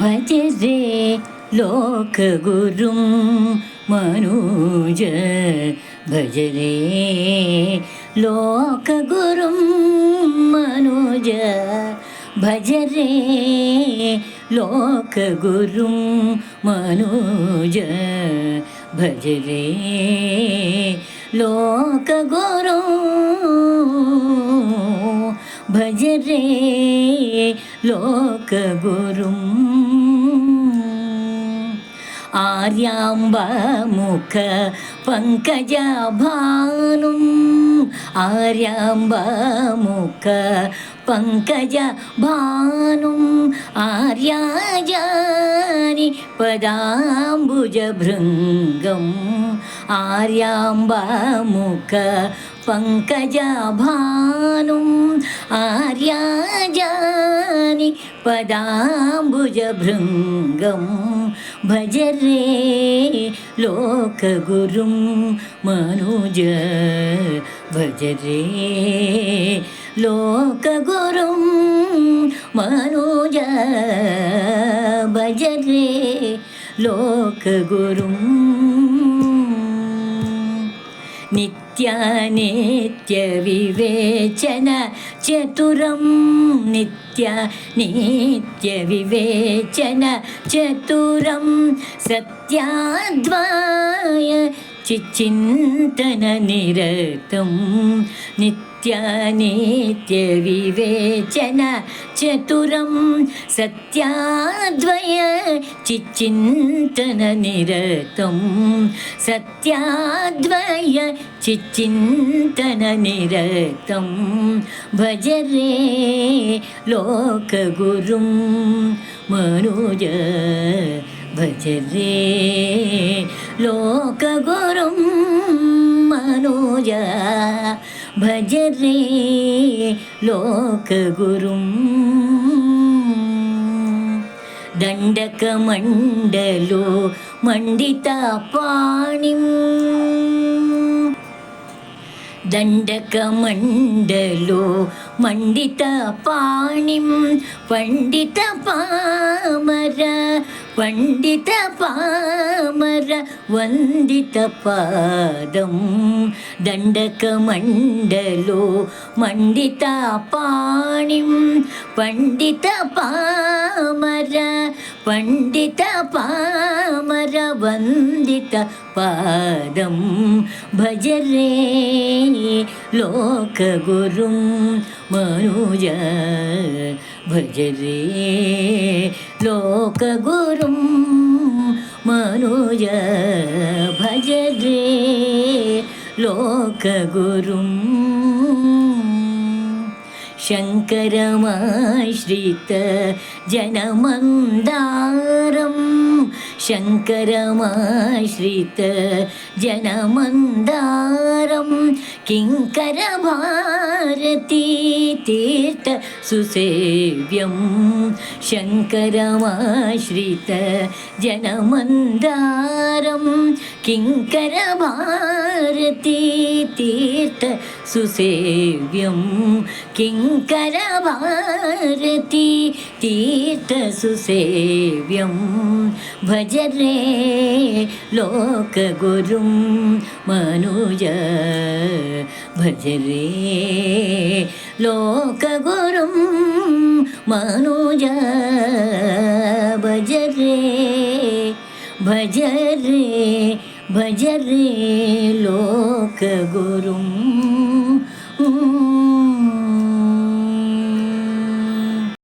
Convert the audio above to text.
ഭജ രേ ലോകഗുരും മനൂജ ഭജ രേ ലോകഗുരും മനൂജ ഭജ രേ ലോകഗുരും മനൂജ ഭജ രേ ലോകഗുരു ഭജ രേ ലോകഗുരും ആര്യാംബമുഖ പങ്കജഭാനും ആര്യാംബമുഖ പങ്കജഭാനും ആര്യാജാനി പദാംബുജഭൃംഗം ആര്യാംബമുഖ പങ്കജഭാനും ആര്യാജാനി പദാംബുജഭൃംഗം ഭജ രേ ലോകഗുരും മനുജ ഭജരേ ലോകഗുരും മനുജ ഭജരേ ലോകഗുരും. നിത്യനിത്യവിവേചന नित्यविवेचन चतुरं नित्या नित्यविवेचन चतुरं सत्याद्वाय चिचिन्तननिरतं नित्य नित्यनित्यविवेचन चतुरं सत्याद्वय चिच्चिन्तननिरतं सत्याद्वय चिच्चिन्तननिरतं भज रे लोकगुरुं मनुज भज रे लोकगुरुं मनोज ഭജ രേ ലോകഗുരും. ദണ്ഡകമണ്ഡലോ മണ്ഡിത പാണിം ദണ്ഡകമണ്ഡലോ മണ്ഡിത പാണിം பண்டித பாமர வந்தித பாதம். தண்டக மண்டலோ மண்டித பாணிம். பண்டித பாமர പണ്ഡിത പാമര വന്ദിത പാദം ഭജരേ ലോകഗുരും മനുജ ഭജരേ ലോകഗുരും മനുജ ഭജരേ ലോകഗുരും शङ्करमाश्रित जनमन्दारं शङ्करमाश्रित जनमन्दारं किङ्करभारती तीर्थ सुसेव्यं शङ्करमाश्रित जनमन्दारम् ജനമന്ദാരം കിങ്കര ഭാരതീ തീർത്ഥ സുസേവ്യം. കിങ്കരഭാരതി തീർത്ഥ സുസേവ്യം. ഭജരേ ലോകഗുരും മനുജ. ഭജരേ ലോകഗുരും മനുജ. ഭജ രേ ഭജ രേ ലോകഗുരും.